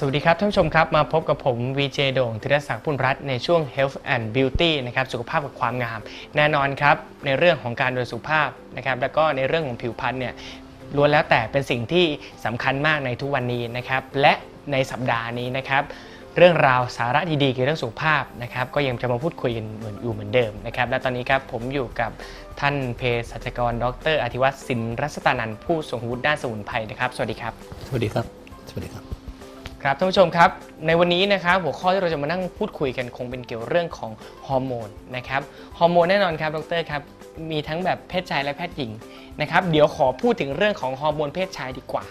สวัสดีครับท่านผู้ชมครับมาพบกับผม VJ โด่งธีรศักดิ์พุนรัตน์ในช่วง Health and Beauty นะครับสุขภาพกับความงาม แน่นอนครับในเรื่องของการดูแลสุขภาพนะครับแล้วก็ในเรื่องของผิวพรรณเนี่ยล้วนแล้วแต่เป็นสิ่งที่สำคัญมากในทุกวันนี้นะครับและในสัปดาห์นี้นะครับเรื่องราวสาระดีๆเกี่ยวกับเรื่องสุขภาพนะครับก็ยังจะมาพูดคุยกันเหมือนอยู่เหมือนเดิมนะครับและตอนนี้ครับผมอยู่กับท่านเภสัชกร ดรอธิวัฒน์สินรัศตานันท์ผู้ทรงวุฒิด้านสมุนไพรนะครับ สวัสดีครับ สวัสดีครับ สวัสดีครับ ครับท่านผู้ชมครับในวันนี้นะครับหัวข้อที่เราจะมานั่งพูดคุยกันคงเป็นเกี่ยวเรื่องของฮอร์โมนนะครับฮอร์โมนแน่นอนครับดรครับมีทั้งแบบเพศชายและเพศหญิงนะครับเดี๋ยวขอพูดถึงเรื่องของฮอร์โมนเพศชายดีกว่า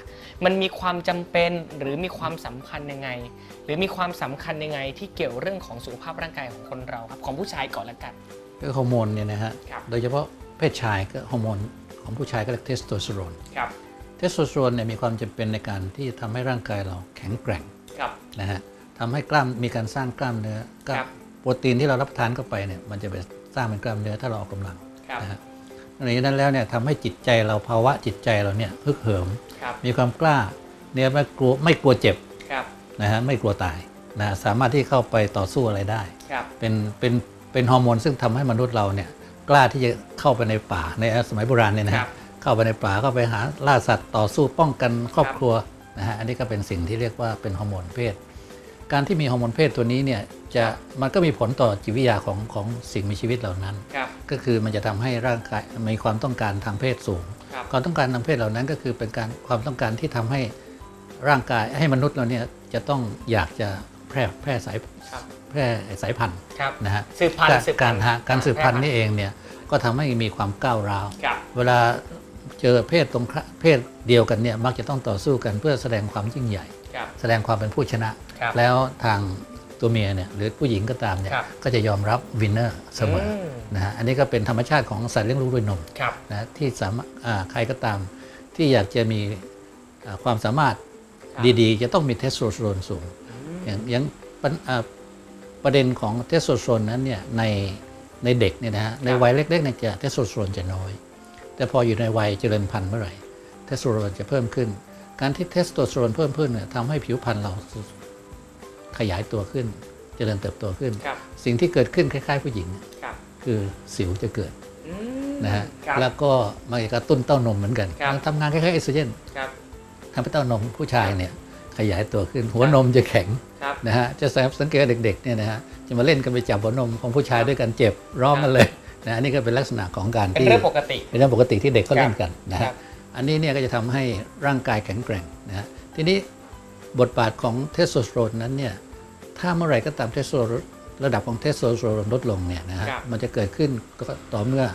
มันมีความจำเป็นหรือมีความสำคัญยังไง หรือมีความสำคัญยังไงที่เกี่ยวเรื่องของสุขภาพร่างกายของคนเราครับของผู้ชายก่อนละกันคือฮอร์โมนเนี่ยนะฮะครับโดยเฉพาะเพศชายก็ฮอร์โมนของผู้ชายก็เรียกเทสโทสเตอโรนครับเท สโทสเตอโรนเนี่ยมีความจำเป็นในการที่ทำให้ร่างกายเราแข็งแกร่งครับนะฮะทำให้กล้ามมีการสร้างกล้ามเนื้อก็ครับโปรตีนที่เรารับประทานเข้าไปเนี่ยมันจะไปสร้างเป็นกล้ามเนื้อถ้าเราออกกำลังครับนะฮะในนั้นแล้วเนี่ยทำให้จิตใจเราภาวะจิตใจเราเนี่ยฮึกเหิมครับมีความกล้าเนี่ยไม่กลัวไม่กลัวเจ็บครับนะฮะไม่กลัวตายนะฮะสามารถที่เข้าไปต่อสู้อะไรได้ครับเป็นเป็นเป็นฮอร์โมนซึ่งทำให้มนุษย์เราเนี่ยกล้าที่จะเข้าไปในป่าในสมัยโบราณเนี่ยนะครัฮะบ เข้าไปในป่าเข้าไปหาล่าสัตว์ต่อสู้ป้องกันครอบครัวนะฮะอันนี้ก็เป็นสิ่งที่เรียกว่าเป็นฮอร์โมนเพศ การที่มีฮอร์โมนเพศตัวนี้เนี่ยจะมันก็มีผลต่อจิตวิทยาของของสิ่งมีชีวิตเหล่านั้นครับก็คือมันจะทำให้ร่างกายมีความต้องการทางเพศสูงครับความต้องการทางเพศเหล่านั้นก็คือเป็นการความต้องการที่ทำให้ร่างกายให้มนุษย์เราเนี่ยจะต้องอยากจะแพร่แพร่สายครับแพร่สายพันธุ์ครับนะฮะสืบพันธุ์การสืบพักานรธุ์ฮะการสืบพันธุ์นี่เองเนี่ยก็ทำให้มีความก้าวร้าวครับเวลา เจอเพศตรงข้าเพศเดียวกันเนี่ยมักจะต้องต่อสู้กันเพื่อแสดงความยิ่งใหญ่ครับแสดงความเป็นผู้ชนะครับแล้วทางตัวเมียเนี่ยหรือผู้หญิงก็ตามเนี่ยครับก็จะยอมรับวินเนอร์เสมออมนะฮะอันนี้ก็เป็นธรรมชาติของสัตว์เลี้ยงลูกด้วยนมครับนะที่สามารถอ่าใครก็ตาม ที่อยากจะมีอ่าความสามารถครับดีๆ จะต้องมีเทสโทสเตอโรนสูงอย่างอย่างปัญอ่าประเด็นของเทสโทสเตอโรนนั้นเนี่ยในในเด็กเนี่ยนะฮะในวัยเล็กๆเนี่ยจะเทสโทสเตอโรนจะน้อย แต่พออยู่ในวัยเจริญพันธุ์เมื่อไหร่เทสโทสเตอโรนจะเพิ่มขึ้น การที่เทสโทสเตอโรนเพิ่มขึ้นเนี่ยทำให้ผิวพรรณเราขยายตัวขึ้น เจริญเติบโตขึ้นครับสิ่งที่เกิดขึ้นคล้าย ๆ ผู้หญิงเนี่ยครับคือสิวจะเกิดอืมนะฮะครับแล้วก็มันจะกระตุ้นเต้านมเหมือนกันครับมันทำงานคล้ายๆเอสโตรเจนครับทำให้เต้านมผู้ชายเนี่ยขยายตัวขึ้น หัวนมจะแข็งครับนะฮะจะสังเกตว่าเด็กๆเนี่ยนะฮะจะมาเล่นกันไปจับหัวนมของผู้ชายด้วยกันเจ็บร้องกันเลย นะอันนี้ก็เป็นลักษณะของการเป็นที่เรื่องปกติ เป็นเรื่องปกติที่เด็กเขาเล่นกันนะครัฮะบ อันนี้เนี่ยก็จะทำให้ร่างกายแข็งแกร่งนะฮะทีนี้บทบาทของเทสโทสเตอโรนนั้นเนี่ยถ้าเมื่อไหร่ก็ตามเทสโทสเตอโรนระดับของเทสโทสเตอโรนลดลงเนี่ยนะฮะครับ มันจะเกิดขึ้นก็ต่อเมื่อ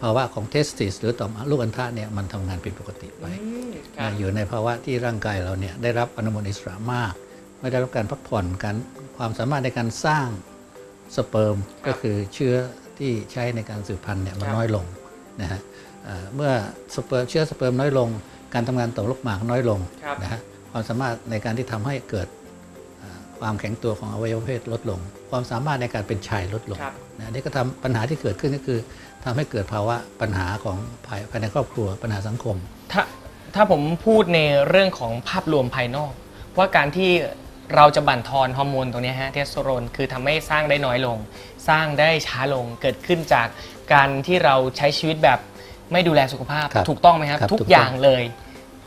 ภาวะของเทสติสหรือต่อมลูกอัณฑะเนี่ยมันทำงานผิดปกติไป อืมครับนะอยู่ในภาวะที่ร่างกายเราเนี่ยได้รับอนุมูลอิสระมาก ไม่ได้รับการพักผ่อนการความสามารถในการสร้างสเปิร์มก็คือเชื้อ ที่ใช้ในการสืบพันธุ์เนี่ยมันน้อยลงนะฮะเอ่อเมื่อสเปิร์มเชื้อสเปิร์มน้อยลง การทำงานต่อมลูกหมากน้อยลงครับนะฮะความสามารถในการที่ทำให้เกิดเอ่อความแข็งตัวของอวัยวะเพศลดลง ความสามารถในการเป็นชายลดลงครับนะอันนี่ก็ทำปัญหาที่เกิดขึ้นก็คือทำให้เกิดภาวะปัญหาของภายภายในครอบครัวปัญหาสังคม ถ้าถ้าผมพูดในเรื่องของภาพรวมภายนอก ว่าการที่เราจะบั่นทอนฮอร์โมนตรงเนี้ยฮะเทสโทสเตอโรนคือทำให้สร้างได้น้อยลง สร้างได้ช้าลงเกิดขึ้นจากการที่เราใช้ชีวิตแบบไม่ดูแลสุขภาพครับถูกต้องไหมครับ ครับทุกถูกต้อง อย่างเลย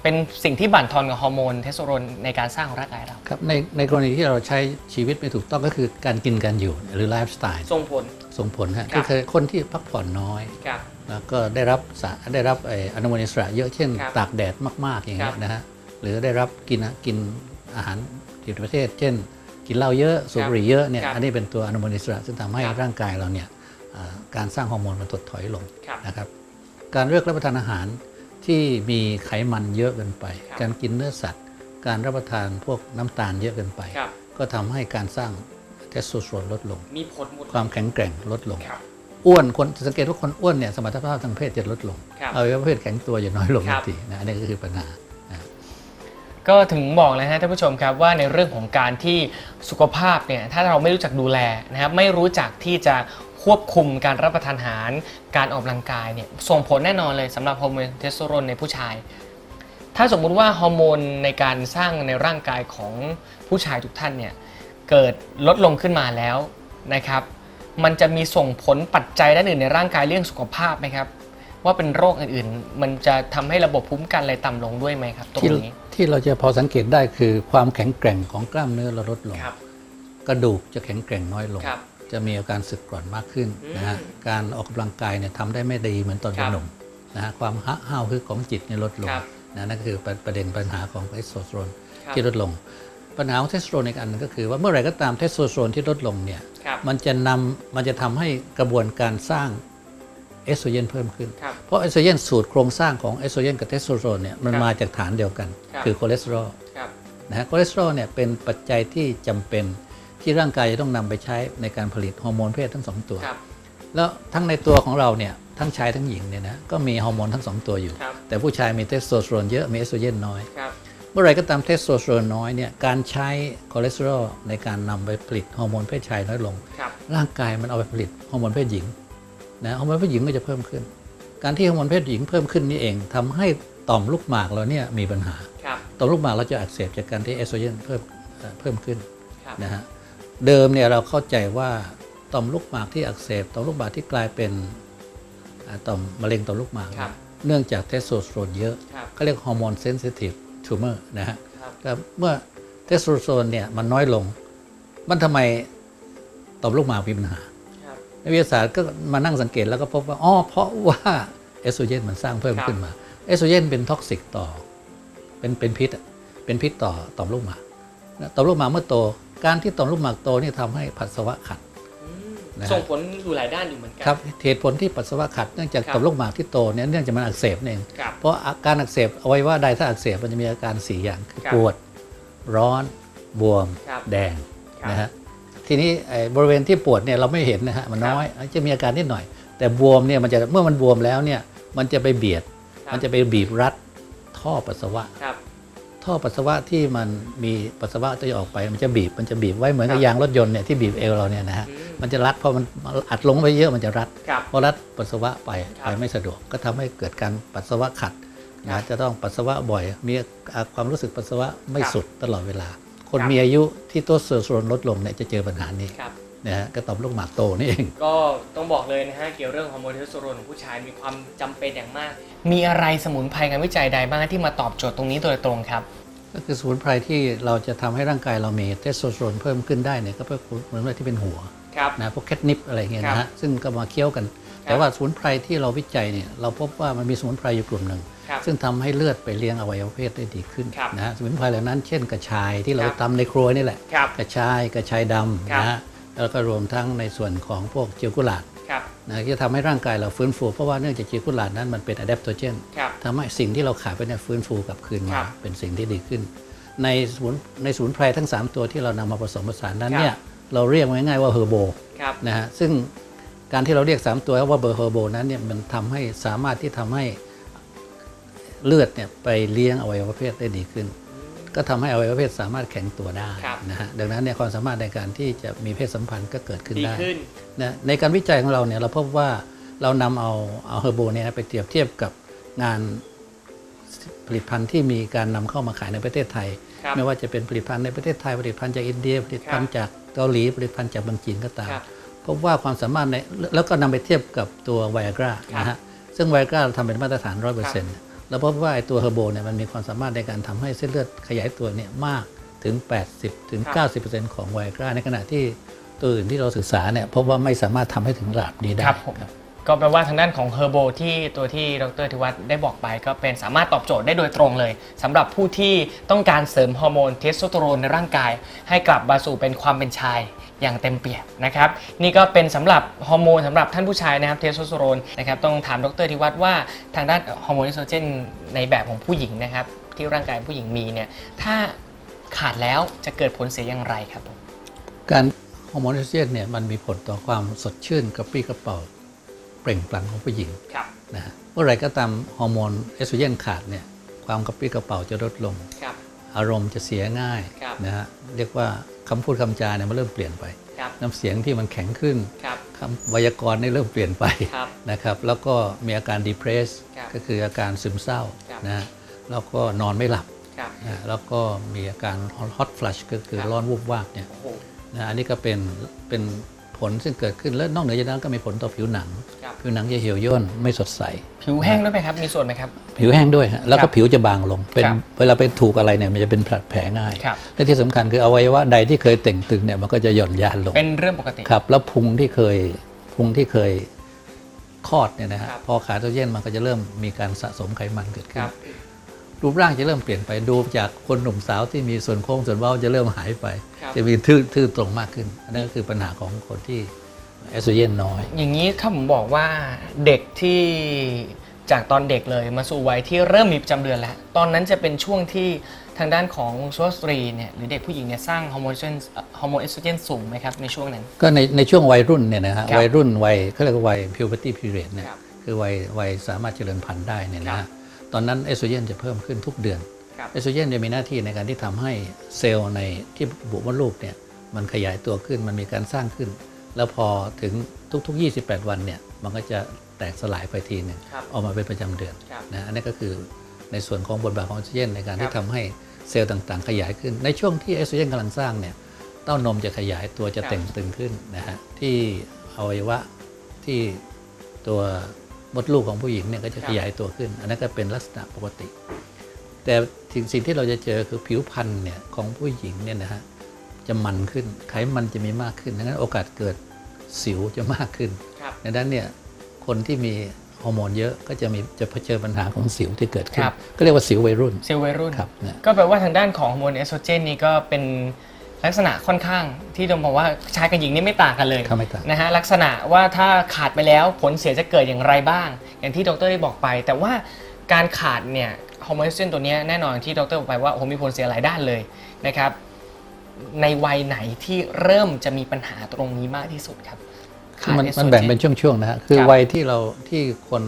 เป็นสิ่งที่บั่นทอนกับฮอร์โมนเทสโทสเตอโรนในการสร้างของร่างกายเรา ครับในในกรณีที่เราใช้ชีวิตไม่ถูกต้องก็คือการกินการอยู่หรือไลฟ์สไตล์ส่งผล ส่งผลฮะครับคือคนที่พักผ่อนน้อย ครับ แล้วก็ได้รับสารได้รับไอ้อนุมูลอิสระเยอะเช่น ครับตากแดดมาก ๆ อย่างเงี้ครัยบนะฮะหรือได้รับกินอะกินอาหารผิดประเภทเช่น กินเหล้าเยอะสูบบุหรี่เยอะเนี่ยครับอันนี้เป็นตัวอนุมูลอิสระ ซึ่งทำให้ครับร่างกายเราเนี่ยอ่าการสร้างฮอร์โมนมันถดถอยลงครับนะครับการเลือกรับประทานอาหารที่มีไขมันเยอะเกินไปครับการกินเนื้อสัตว์ การรับประทานพวกน้ำตาลเยอะเกินไปครับก็ทำให้การสร้างเทสโทสเตอโรนลดลง มีผลหมดความแข็งแกร่งลดลงครับอ้วนคนสังเกตว่าคนอ้วนเนี่ยสมรรถภาพทางเพศจะลดลงครับอวัยวะเพศแข็งตัวจะน้อยลงครัทับนทีนะอันนี้ก็คือปัญหา ก็ถึงบอกเลยฮะท่านผู้ชมครับว่าในเรื่องของการที่สุขภาพเนี่ยถ้าเราไม่รู้จักดูแลนะครับไม่รู้จักที่จะควบคุมการรับประทานอาหาร การออกกำลังกายเนี่ยส่งผลแน่นอนเลยสำหรับฮอร์โมนเทสโทสเตอโรนในผู้ชาย ถ้าสมมุติว่าฮอร์โมนในการสร้างในร่างกายของผู้ชายทุกท่านเนี่ยเกิดลดลงขึ้นมาแล้วนะครับ มันจะมีส่งผลปัจจัยด้านอื่นในร่างกายเรื่องสุขภาพไหมครับ ว่าเป็นโรคอื่นๆ มันจะทำให้ระบบภูมิคุ้มกันอะไรต่ำลงด้วยไหมครับตรงที่นี้ที่เราจะพอสังเกตได้คือความแข็งแกร่งของกล้ามเนื้อเราลดลงครับกระดูกจะแข็งแกร่งน้อยลงครับจะมีอาการสึกกร่อนมากขึ้นอืมนะฮะการออกกำลังกายเนี่ยทำได้ไม่ดีเหมือนตอนคเป็รันบหนุ่มนะฮะความห้าวฮึกของจิตเนี่ยลดลงครับนะนั่นคือประประเด็นปัญหาของเทสโทสเตอโรนครับที่ลดลง ปัญหาของเทสโทสเตอโรนอีกอันหนึงก็คือว่าเมื่อไหร่ก็ตามเทสโทสเตอโรนที่ลดลงเนี่ยครับมันจะนำมันจะทำให้กระบวนการสร้าง เอสโตรเจนเพิ่มขึ้นครับเพราะเอสโตรเจนสูตรโครงสร้างของเอสโตรเจนกับเทสโทสเตอโรนเนี่ยมันครับมาจากฐานเดียวกันครับคือคอเลสเตอรอลครับนะฮะคอเลสเตอรอลเนี่ยเป็นปัจจัยที่จำเป็นที่ร่างกายจะต้องนำไปใช้ในการผลิตฮอร์โมนเพศทั้งสองตัวครับแล้วทั้งในตัวของเราเนี่ยทั้งชายทั้งหญิงเนี่ยนะก็มีฮอร์โมนทั้งสองตัวอยู่ครับแต่ผู้ชายมีเทสโทสเตอโรนเยอะมีเอสโตรเจนน้อยครับเมื่อไหรก็ตามเทสโทสเตอโรนน้อยเนี่ยการใช้คอเลสเตอรอลในการนำไปผลิตฮอร์โมนเพศชายน้อยลงครับร่างกายมันเอาไปผลิตฮอร์โมนเพศหญิง นะฮอร์โมนเพศหญิงก็จะเพิ่มขึ้น การที่ฮอร์โมนเพศหญิงเพิ่มขึ้นนี่เองทำให้ต่อมลูกหมากเราเนี่ยมีปัญหาครับต่อมลูกหมากเราจะอักเสบจากการที่เอสโตรเจนเพิ่มเอ่อเพิ่มขึ้นครับนะฮะเดิมเนี่ยเราเข้าใจว่าต่อมลูกหมากที่อักเสบต่อมลูกหมากที่กลายเป็นอ่าต่อมมะเร็งต่อมลูกหมากครับเนื่องจากเทสโทสเตอโรนเยอะครับเขาเรียกฮอร์โมนเซนซิทีฟทูเมอร์นะฮะครับแต่เมื่อเทสโทสเตอโรนเนี่ยมันน้อยลง มันทำไมต่อมลูกหมากมีปัญหาครับ นักวิทยาศาสตร์ก็มานั่งสังเกตแล้วก็พบว่าอ๋อเพราะว่าเอสโตรเจนมันสร้างเพิ่มครับขึ้นมาเอสโตรเจนเป็นท็อกซิกต่อ เป็นเป็นพิษอะเป็นพิษต่อต่อมลูกหมากนะต่อมลูกหมากเมื่อโต การที่ต่อมลูกหมากโตนี่ทำให้ปัสสาวะขัดอืมนะฮะส่งผลอยู่หลายด้านอยู่เหมือนกัครับเหตุผลที่ปัสสาวะขัดเนื่องจากครับต่อมลูกหมากที่โตเนี่ยเนื่องจากมันอักเสบนี่เองครับเพราะอาการอักเสบอวัยวะใดถ้าอักเสบมันจะมีอาการสี่อย่างคือครับปวด ร้อน บวมครับแดงครับนะฮะ ทีนี้ไอ้บริเวณที่ปวดเนี่ยเราไม่เห็นนะฮะมันน้อยจะมีอาการนิดหน่อย แต่บวมเนี่ยมันจะเมื่อมันบวมแล้วเนี่ยมันจะไปเบียดครับมันจะไปบีบรัดท่อปัสสาวะครับท่อปัสสาวะที่มันมีปัสสาวะจะออกไป มันจะบีบมันจะบีบไว้เหมือนกัครับบยางรถยนต์เนี่ยที่บีบเอวเราเนี่ยนะฮะอืมมันจะรัดพอมันอัดลงไปเยอะมันจะรัดครับพอรัดปัสสาวะไปครับไปไม่สะดวก ก็ทำให้เกิดการปัสสาวะขัดครันะบจะต้องปัสสาวะบ่อย มีอาความรู้สึกปัสสาวะไม่ครับสุดตลอดเวลา คนครับมีอายุที่ตัวเซอร์โซนลดลงเนี่ยจะเจอปัญหานี้ครับนะฮะก็ต่อมลูกหมากโตนี่เอง ก็ต้องบอกเลยนะฮะเกี่ยวเรื่องฮอร์โมนเทสโทสเตอโรนของผู้ชายมีความจำเป็นอย่างมาก มีอะไรสมุนไพรงานวิจัยใดบ้างที่มาตอบโจทย์ตรงนี้โดยตรงครับ ก็คือสมุนไพรที่เราจะทำให้ร่างกายเรามีเทสโทสเตอโรนเพิ่มขึ้นได้เนี่ยก็เป็นสมุนไพรที่เป็นหัวครับนะพวกแคทนิปอะไรเงี้ยครันะบฮะซึ่งก็มาเคี้ยวกัน แต่ว่าสมุนไพรที่เราวิจัยเนี่ยเราพบว่ามันมีสมุนไพรอยู่กลุ่มหนึ่งครับ ซึ่งทำให้เลือดไปเลี้ยงอวัยวะเพศได้ดีขึ้นครับนะฮะสมุนไพรเหล่านั้น เช่นกระชายที่เราครับทำในครัวนี่แหละครับกระชายกระชายดำครับนะฮะแล้วก็รวมทั้งในส่วนของพวกเจียวกุหลาบครับนะที่จะทำให้ร่างกายเราฟื้นฟู เพราะว่าเนื่องจากเจียวกุหลาบนั้นมันเป็นอะแดปโตเจนครับทำให้สิ่งที่เราขาดไปเนี่ยฟื้นฟูกลับคืนคมารับเป็นสิ่งที่ดีขึ้น ในสมุนในสมุนไพรทั้ง 3 ตัวที่เรานำมาผสมผสานนั้นครับเนี่ยเราเรียกง่ายๆว่าเฮอร์โบครับนะฮะซึ่งการที่เราเรียก 3 ตัวว่าเบอร์เฮอร์โบนั้นเนี่ยมันทำให้สามารถที่ทำให้ เลือดเนี่ยไปเลี้ยงอวัยวะเพศได้ดีขึ้น ก็ทำให้อวัยวะเพศสามารถแข็งตัวได้ครับนะฮะดังนั้นเนี่ยความสามารถในการที่จะมีเพศสัมพันธ์ก็เกิดขึ้นดีได้ขึ้นนะในการวิจัยของเราเนี่ยเราพบว่าเรานำเอาเอาเฮอร์โบเนี่ยนะไปเทียบเทียบกับงานผลิตภัณฑ์ที่มีการนำเข้ามาขายในประเทศไทยครับไม่ว่าจะเป็นผลิตภัณฑ์ในประเทศไทยผลิตภัณฑ์จากอินเดียผลิตภัณฑ์จากเกาหลีผลิตภัณฑ์จากเมืองจีนก็ตามครับพบว่าความสามารถในแล้วก็นำไปเทียบกับตัวไวอ g กรานะฮะซึ่งไวอ g กราเราทำเป็นมาตรฐาน100% แล้วพบว่าไอ้ตัวเฮอร์โบเนี่ยมันมีความสามารถในการทำให้เส้นเลือดขยายตัวเนี่ยมากถึง 80ถึงครับ90%ของไวอ g กราในขณะที่ตัวอื่นที่เราศึกษาเนี่ยพบว่าไม่สามารถทำให้ถึงระดับนี้ได้ครับผมก็แปลว่าทางด้านของเฮอร์โบที่ตัวที่ดรธิวัฒน์ได้บอกไป ก็เป็นสามารถตอบโจทย์ได้โดยตรงเลยสำหรับผู้ที่ต้องการเสริมฮอร์โมนเทสโทสเตอโรนในร่างกาย ให้กลับมาสู่เป็นความเป็นชาย อย่างเต็มเปี่ยมนะครับนี่ก็เป็นสำหรับฮอร์โมนสำหรับท่านผู้ชายนะครับเทสโทสเตอโรนนะครับต้องถามดรธิวัฒน์ว่าทางด้านฮอร์โมนเอสโตรเจนในแบบของผู้หญิงนะครับที่ร่างกายผู้หญิงมีเนี่ยถ้าขาดแล้วจะเกิดผลเสียอย่างไรครับผมการฮอร์โมนเอสโตรเจนเนี่ยมันมีผลต่อความสดชื่นกระปรี้กระเป๋าเปล่งปลั่งของผู้หญิงครับนะฮะเมื่อไหรก็ตามฮอร์โมนเอสโตรเจนขาดเนี่ยความกระปรี้กระเป๋าจะลดลงครับอารมณ์จะเสียง่ายครับนะฮะเรียกว่า คำพูดคำจาเนี่ยมันเริ่มเปลี่ยนไปครับน้ำเสียงที่มันแข็งขึ้นครับคำไวยากรณ์เนี่ยเริ่มเปลี่ยนไปครับนะครับ แล้วก็มีอาการ depress ครับก็คืออาการซึมเศร้าครับนะฮะแล้วก็นอนไม่หลับครับนะแล้วก็มีอาการ hot flush ก็คือครับร้อนวูบวาบเนี่ยโอ้โหนะอันนี้ก็เป็นเป็น ผลซึ่งเกิดขึ้นแล้วนอกเหนือจากนั้นก็มีผลต่อผิวหนังครับผิวหนังจะเหี่ยวย่นไม่สดใส ผิวแห้งด้วยไหมครับ มีส่วนไหมครับ ผิวแห้งด้วยฮะแล้วครัก็บผิวจะบางลง เป็นครับเวลาไปถูกอะไรเนี่ยมันจะเป็นแผลง่ายครับและที่สำคัญคืออวัยวะใดที่เคยเต่งตึงเนี่ยมันก็จะหย่อนยานลง เป็นเรื่องปกติ ครับ แล้วพุงที่เคยพุงที่เคยคลอดเนี่ยนะฮะครับพอขาดออกซิเจนมันก็จะเริ่มมีการสะสมไขมันเกิดคขึ้น รับรูปร่างจะเริ่มเปลี่ยนไปดูจากคนหนุ่มสาวที่มีส่วนโค้งส่วนเว้าจะเริ่มหายไปครับจะมีทื่อทื่อตรงมากขึ้นอันนั้นก็คือปัญหาของคนที่เอสโตรเจนน้อย อย่างนี้ถ้าผมบอกว่าเด็กที่จากตอนเด็กเลยมาสู่วัยที่เริ่มมีประจำเดือนแล้ว ตอนนั้นจะเป็นช่วงที่ทางด้านของสุภาพสตรีเนี่ยหรือเด็กผู้หญิงเนี่ยสร้างฮอร์โมนเอสโตรเจนฮอร์โมนเอสโตรเจนสูงไหมครับในช่วงนั้น ก็ในในช่วงวัยรุ่นเนี่ยนะฮะครับวัยรุ่นวัยเขาเรียกว่าวัย puberty period เนี่ยครับคือวัยวัยสามารถเจริญพันธุ์ได้เนี่ยนะครัฮะบ ตอนนั้นเอสโตรเจนจะเพิ่มขึ้นทุกเดือนครับเอสโตรเจนจะมีหน้าที่ในการที่ทำให้เซลล์ในที่บุมดลูกเนี่ยมันขยายตัวขึ้นมันมีการสร้างขึ้น แล้วพอถึงทุก ๆ 28 วันเนี่ยมันก็จะแตกสลายไปทีหนึ่งครับออกมาเป็นประจำเดือนครับนะอันนี้ก็คือในส่วนของบทบาทของเอสโตรเจนในการคที่รับทำให้เซลล์ต่างๆ ขยายขึ้น ในช่วงที่เอสโตรเจนกำลังสร้างเนี่ยเต้านมจะขยายตัวจะครับเต่งตึงขึ้นนะฮะที่อวัยวะที่ตัว มดลูกของผู้หญิงเนี่ยก็จะขยายตัวขึ้น อันนั้นก็เป็นลักษณะปกติ แต่สิ่งสิ่งที่เราจะเจอคือผิวพรรณเนี่ยของผู้หญิงเนี่ยนะฮะจะมันขึ้นไขมันจะมีมากขึ้นดังนั้นโอกาสเกิดสิวจะมากขึ้นครับดังนั้นเนี่ยคนที่มีฮอร์โมนเยอะก็จะมีจะเผชิญปัญหาของสิวที่เกิดขึ้นครับก็เรียกว่าสิววัยรุ่นเซลล์วัยรุ่นครับเนี่ยก็แปลว่าทางด้านของฮอร์โมนเอสโตรเจนนี่ก็เป็น ลักษณะค่อนข้างที่ต้องบอกว่าชายกับหญิงนี่ไม่ต่างกันเลยเข้าไม่ต่างนะฮะลักษณะว่าถ้าขาดไปแล้วผลเสียจะเกิดอย่างไรบ้าง อย่างที่ดรได้บอกไป แต่ว่าการขาดเนี่ยฮอร์โมนเอสโตรเจนตัวเนี้ยแน่นอนที่ดรบอกไปว่าโอ้โหมีผลเสียหลายด้านเลยนะครับในวัยไหนที่เริ่มจะมีปัญหาตรงนี้มากที่สุดครับคือมันขาดมันแบ่ง estrogen เป็นช่วงๆนะฮะคือครับวัยที่เราที่คน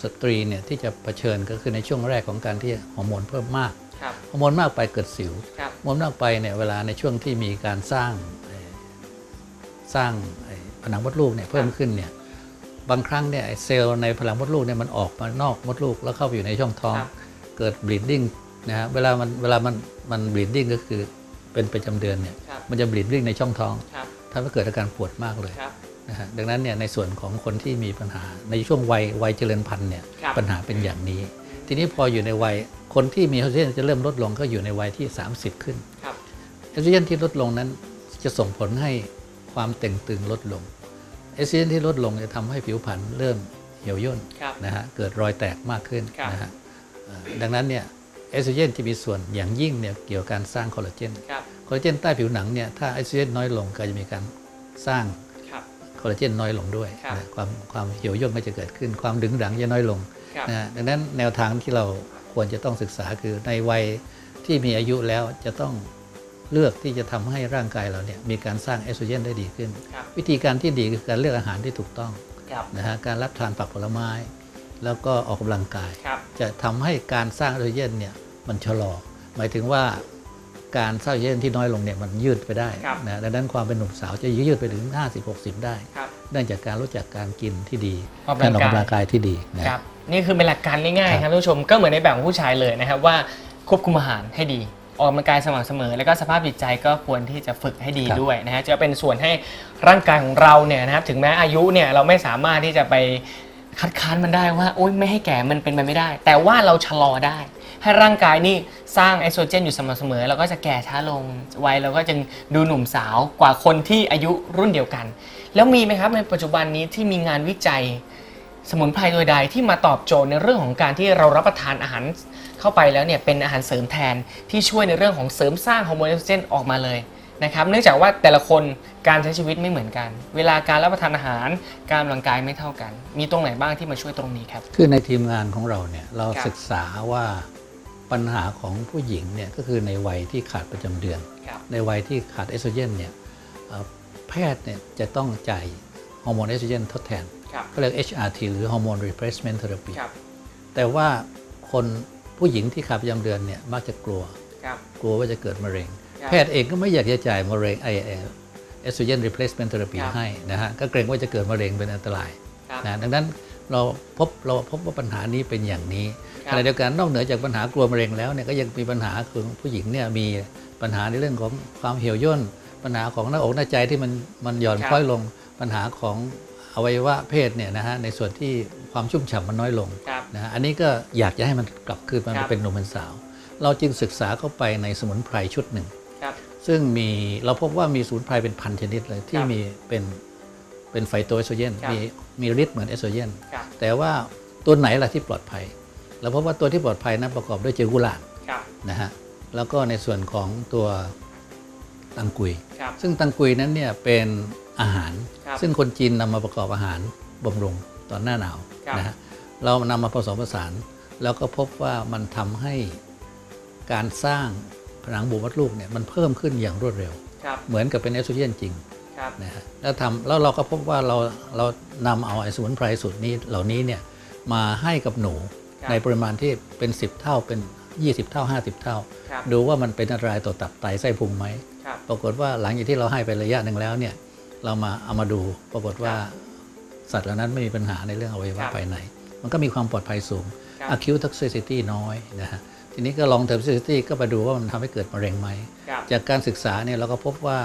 สตรีเนี่ยที่จะเผชิญก็คือในช่วงแรกของการที่ฮอร์โมนเพิ่มมากครับ ฮอร์โมนมากไปเกิดสิวครับฮอร์โมนมากไปเนี่ยเวลาในช่วงที่มีการสร้างเอ่อสร้างไอ้ผนังมดลูกเนี่ยเพิ่มขึ้นเนี่ยบางครั้งเนี่ยไอ้เซลล์ในผนังมดลูกเนี่ยมันออกมานอกมดลูกแล้วเข้าไปอยู่ในช่องท้องครับเกิด bleeding นะฮะเวลามันเวลามันมัน bleeding ก็คือเป็นประจำเดือนเนี่ยครับมันจะ bleeding ในช่องท้องครับทำให้เกิดอาการปวดมากเลยครับนะฮะดังนั้นเนี่ยในส่วนของคนที่มีปัญหาในช่วงวัยวัยเจริญพันธุ์เนี่ยครับปัญหาเป็นอย่างนี้ ทีนี้พออยู่ในวัยคนที่มีเอสโตรเจนจะเริ่มลดลงก็อยู่ในวัยที่ 30 ขึ้นครับเอสโตรเจนที่ลดลงนั้นจะส่งผลให้ความเต่งตึงลดลงเอสโตรเจนที่ลดลงจะทำให้ผิวพรรณเริ่มเหี่ยวย่นครับนะฮะเกิดรอยแตกมากขึ้นครับนะฮะเอ่อดังนั้นเนี่ยเอสโตรเจนที่มีส่วนอย่างยิ่งเนี่ยเกี่ยวกับการสร้างคอลลาเจนครับคอลลาเจนใต้ผิวหนังเนี่ยถ้าเอสโตรเจนน้อยลงก็จะมีการสร้างครับคอลลาเจนน้อยลงด้วยครับนะความความเหี่ยวย่นก็จะเกิดขึ้น ความดึงดังจะน้อยลงครับ นะฮะดังนั้นแนวทางที่เราควรจะต้องศึกษาคือในวัยที่มีอายุแล้วจะต้องเลือกที่จะทำให้ร่างกายเราเนี่ยมีการสร้างเอสโตรเจนได้ดีขึ้นครับวิธีการที่ดีคือการเลือกอาหารที่ถูกต้องครับนะฮะการรับทานผักผลไม้ แล้วก็ออกกำลังกายครับจะทำให้การสร้างเอสโตรเจนเนี่ยมันชะลอ หมายถึงว่าการสร้างเอสโตรเจนที่น้อยลงเนี่ยมันยืดไปได้ครับนะดังนั้นความเป็นหนุ่มสาวจะยืดไปถึง 50-60 ได้ครับเนื่องจากการรู้จักการกินที่ดีออกกำลัการงออกกายกำลังกายที่ดีนะครับ นี่คือเป็นหลักการง่ายคๆรับครับท่านผู้ชมก็เหมือนในแบบของผู้ชายเลยนะครับว่าควบคุมอาหารให้ดี ออกกำลังกายสม่ำเสมอ แล้วก็สภาพจิตใจก็ควรที่จะฝึกให้ดีด้วยนะฮะจะเป็นส่วนให้ร่างกายของเราเนี่ยนะครับถึงแม้อายุเนี่ยเราไม่สามารถที่จะไปคัดค้านมันได้ว่าโอ๊ยไม่ให้แก่มันเป็นไปไม่ได้ แต่ว่าเราชะลอได้ ให้ร่างกายนี่สร้างเอสโตรเจนอยู่สม่ำเสมอเราก็จะแก่ช้าลงวัยเราก็จะดูหนุ่มสาวกว่าคนที่อายุรุ่นเดียวกัน แล้วมีไหมครับในปัจจุบันนี้ที่มีงานวิจัย สมุนไพรตัวใดที่มาตอบโจทย์ในเรื่องของการที่เรารับประทานอาหารเข้าไปแล้วเนี่ยเป็นอาหารเสริมแทนที่ช่วยในเรื่องของเสริมสร้างฮอร์โมนเอสโตรเจนออกมาเลยนะครับเนื่องจากว่าแต่ละคนการใช้ชีวิตไม่เหมือนกัน เวลาการรับประทานอาหาร การออกกำลังกายไม่เท่ากัน มีตรงไหนบ้างที่มาช่วยตรงนี้ครับ คือในทีมงานของเราเนี่ยเราครับ ศึกษาว่าปัญหาของผู้หญิงเนี่ยก็คือในวัยที่ขาดประจำเดือน ครับ ในวัยที่ขาดเอสโตรเจนเนี่ยเอ่อแพทย์เนี่ยจะต้องจ่ายฮอร์โมนเอสโตรเจนทดแทนครับ ก็เรียก HRT หรือ Hormone Replacement Therapy ครับแต่ว่าคนผู้หญิงที่ขาดประจำเดือนเนี่ยมักจะกลัวครับกลัวว่าจะเกิดมะเร็งครับแพทย์เองก็ไม่อยากจะจ่ายมะเร็งไอเอสโตรเจนรีเพลซเมนต์เทอราปีครับให้นะฮะ ก็เกรงว่าจะเกิดมะเร็งเป็นอันตรายครับนะดังนั้นเราพบเราพบว่าปัญหานี้เป็นอย่างนี้ครับขณะเดียวกันนอกเหนือจากปัญหากลัวมะเร็งแล้วเนี่ยก็ยังมีปัญหาคือผู้หญิงเนี่ยมีปัญหาในเรื่องของความเหี่ยวย่น ปัญหาของหน้าอกหน้าใจที่มันมันหย่อนครับคล้อยลงปัญหาของ อวัยวะเพศเนี่ยนะฮะในส่วนที่ความชุ่มฉ่ำมันน้อยลงครับนะฮะอันนี้ก็อยากจะให้มันกลับคืนมาครับเป็นหนุ่มเป็นสาว เราจึงศึกษาเข้าไปในสมุนไพรชุดหนึ่งครับซึ่งมีเราพบว่ามีสมุนไพรเป็นพันชนิดเลยที่ครับมีเป็นเป็นไฟโตเอสโตรเจนครับมีมีฤทธิ์เหมือนเอสโตรเจนครับแต่ว่าตัวไหนล่ะที่ปลอดภัย เราพบว่าตัวที่ปลอดภัยนั้นประกอบด้วยเจลกุหลาบครับนะฮะแล้วก็ในส่วนของตัว ตังกุยครับซึ่งตังกุยนั้นเนี่ยเป็นอาหารครับซึ่งคนจีนนำมาประกอบอาหารบำรุงตอนหน้าหนาวครับนะฮะเรานำมาผสมผสาน แล้วก็พบว่ามันทำให้การสร้างผนังบุมดลูกเนี่ยมันเพิ่มขึ้นอย่างรวดเร็วครับเหมือนกับเป็นเอสโตรเจนจริงครับนะฮะแล้วทำแล้วเราก็พบว่าเราเรานำเอาไอ้สมุนไพรสูตรนี้เหล่านี้เนี่ยมาให้กับหนูครับในปริมาณที่เป็น 10 เท่าเป็น 20 เท่า 50 เท่าครับดูว่ามันเป็นอันตรายต่อตับไตไส้พุงไหมครับ ปรากฏว่าหลังจากที่เราให้ไประยะหนึ่งแล้วเนี่ยเรามาเอามาดูปรากฏว่าสัตว์เหล่านั้นไม่มีปัญหาในเรื่องอวัยวะภายใน มันก็มีความปลอดภัยสูงครับ acute toxicity น้อยนะฮะทีนี้ก็ลอง toxicity ก็มาดูว่ามันทำให้เกิดมะเร็งไหมครับจากการศึกษาเนี่ยเราก็พบว่า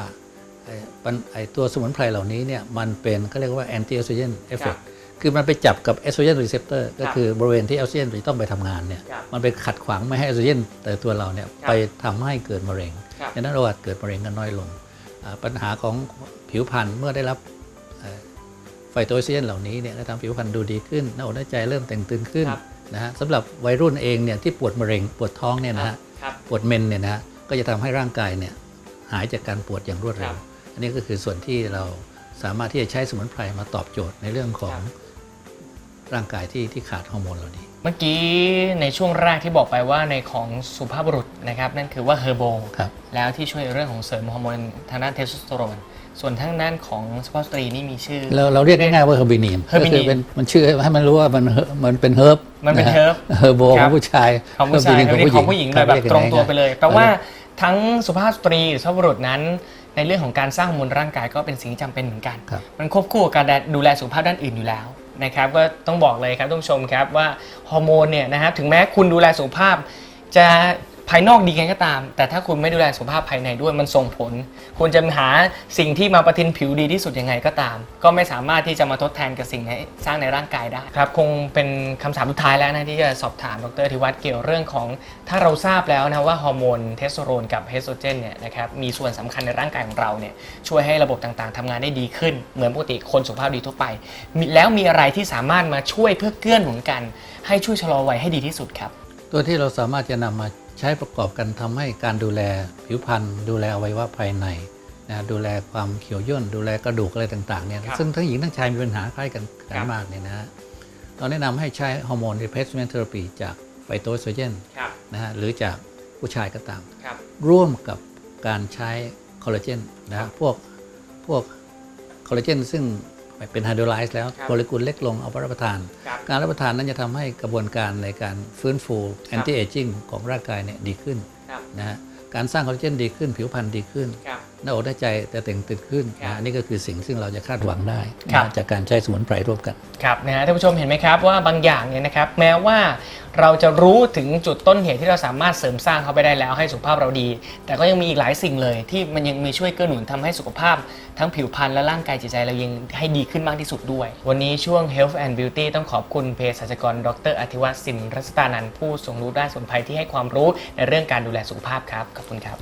ไอ้ปัญไอ้ตัวสมุนไพรเหล่านี้เนี่ยมันเป็นเขาเรียกว่า anti estrogen effect คือมันไปจับกับ estrogen receptor ก็คือบริเวณที่เอสโตรเจนจะต้องไปทำงานเนี่ยครับมันไปขัดขวางไม่ให้เอสโตรเจนแต่ตัวเราเนี่ยครับไปทำให้เกิดมะเร็งครับ ดังนั้นโอกาสเกิดมะเร็งก็น้อยลงอ่าปัญหาของผิวพรรณเมื่อได้รับไฟโตเอสโตรเจนเหล่านี้เนี่ยก็ทำผิวพรรณดูดีขึ้นหน้าอกหน้าใจเริ่มแต่งตึงขึ้นครับนะฮะสำหรับวัยรุ่นเองเนี่ยที่ปวดมะเร็งปวดท้องเนี่ยนะฮะครับปวดเมนเนี่ยนะฮะก็จะทำให้ร่างกายเนี่ยหายจากการปวดอย่างรวดเร็ครัวบอันนี้ก็คือส่วนที่เราสามารถที่จะใช้สมุนไพรมาตอบโจทย์ในเรื่องของครับร่างกายที่ที่ขาดฮอร์โมนเหล่านี้ เมื่อกี้ในช่วงแรกที่บอกไปว่าในของสุภาพบุรุษนะครับนั่นคือว่าเฮอร์โบครับแล้วที่ช่วยเรื่องของเสริมฮอร์โมนทางด้านเทสโทสเตอโรน ส่วนทางด้านของสุภาพสตรีนี่มีชื่อ เราเราเรียกง่ายๆว่าเฮอร์บินีม Herbinim ก็คือเป็นมันชื่อให้มันรู้ว่ามันมันเป็นเฮิร์บมันเป็น herb เฮอร์โบขครัอบ งผู้ชาย ของผู้ชาย Herbinim อันนี้ของผู้หญิงเลยแบบตรงตัวไปเลย แปลว่าทั้งสุภาพสตรีหรือสุภาพบุรุษนั้น ในเรื่องของการสร้างฮอร์โมนร่างกายก็เป็นสิ่งที่จำเป็นเหมือนกัน ครับ มันควบคู่กับการดูแลสุขภาพด้านอื่นอยู่แล้ว นะครับก็ต้องบอกเลยครับท่านผู้ชมครับว่าฮอร์โมนเนี่ยนะครับถึงแม้คุณดูแลสุขภาพจะ ภายนอกดีกันก็ตาม แต่ถ้าคุณไม่ดูแลสุขภาพภายในด้วยมันส่งผล คุณจะหาสิ่งที่มาประทินผิวดีที่สุดยังไงก็ตาม ก็ไม่สามารถที่จะมาทดแทนกับสิ่งที่สร้างในร่างกายได้ครับคงเป็นคำถามสุดท้ายแล้วนะที่จะสอบถามดรธิวัฒน์เกี่ยวเรื่องของ ถ้าเราทราบแล้วนะว่าฮอร์โมนเทสโทสเตอโรนกับเฮสโตรเจนเนี่ยนะครับมีส่วนสำคัญในร่างกายของเราเนี่ยช่วยให้ระบบต่างๆทำงานได้ดีขึ้น เหมือนปกติคนสุขภาพดีทั่วไป แล้วมีอะไรที่สามารถมาช่วยเพื่อเกื้อหนุนกัน ให้ช่วยชะลอวัยให้ดีที่สุดครับตัวที่เราสามารถจะนำมา ใช้ประกอบกันทำให้การดูแลผิวพรรณดูแลอวัยวะภายในนะดูแลความเขียวย่น ดูแลกระดูกอะไรต่างๆเนี่ยครับซึ่งทั้งหญิงทั้งชายมีปัญหาคล้ายกันครักันบมากเนี่ยนะฮะเราแนะนำให้ใช้ฮอร์โมน replacement therapy จากไฟโตเอสโตรเจนครับนะฮะหรือจากผู้ชายก็ตามครับร่วมกับการใช้คอลลาเจนนะครัฮะบพวกพวกคอลลาเจนซึ่ง เป็นไฮโดรไลซ์แล้วครับโมเลกุลเล็กลงเอาไปรับประทานครับการรับประทานนั้นจะทำให้กระบวนการในการฟื้นฟูแอนตี้เอจิ้งของร่างกายเนี่ยดีขึ้นครับนะฮะการสร้างคอลลาเจนดีขึ้น ผิวพรรณดีขึ้นครับ หน้าอกหน้าใจแต่เต่งตึงขึ้นครับนะฮะนี่ก็คือสิ่งซึ่งเราจะคาดหวังได้ครับนะจากการใช้สมุนไพรร่วมกันครับนะฮะท่านผู้ชมเห็นไหมครับว่าบางอย่างเนี่ยนะครับแม้ว่าเราจะรู้ถึงจุดต้นเหตุที่เราสามารถเสริมสร้างเขาไปได้แล้วให้สุขภาพเราดี แต่ก็ยังมีอีกหลายสิ่งเลย ที่มันยังมีช่วยเกื้อหนุนทำให้สุขภาพ ทั้งผิวพรรณและร่างกายจิตใจเรายังให้ดีขึ้นมากที่สุดด้วย วันนี้ช่วง Health and Beauty ต้องขอบคุณเภสัชกร ดรอธิวัฒน์สินรัศตานันท์ผู้ทรงรู้ด้านสมุนไพรที่ให้ความรู้ในเรื่องการดูแลสุขภาพครับขอบคุณครับ